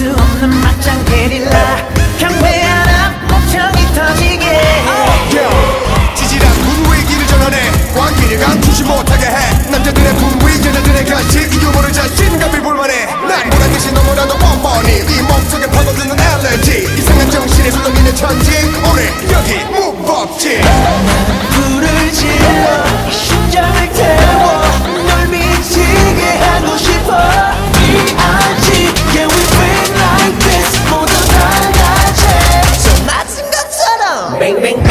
수 없는 맞짱 게릴라 경배한 앞목청이 터지게. yeah. 지질한 분위의 길을 전환해. 광기를감 주지 못하게 해. 남자들의 분위 여자들의 간식 이 유머를 자신감이 볼만해. 난 뭐란 듯이 너무나도 뻔뻔히 이 몸속에 파고드는 엘레지 이상한 정신에 술렁이는 천지. bang bang.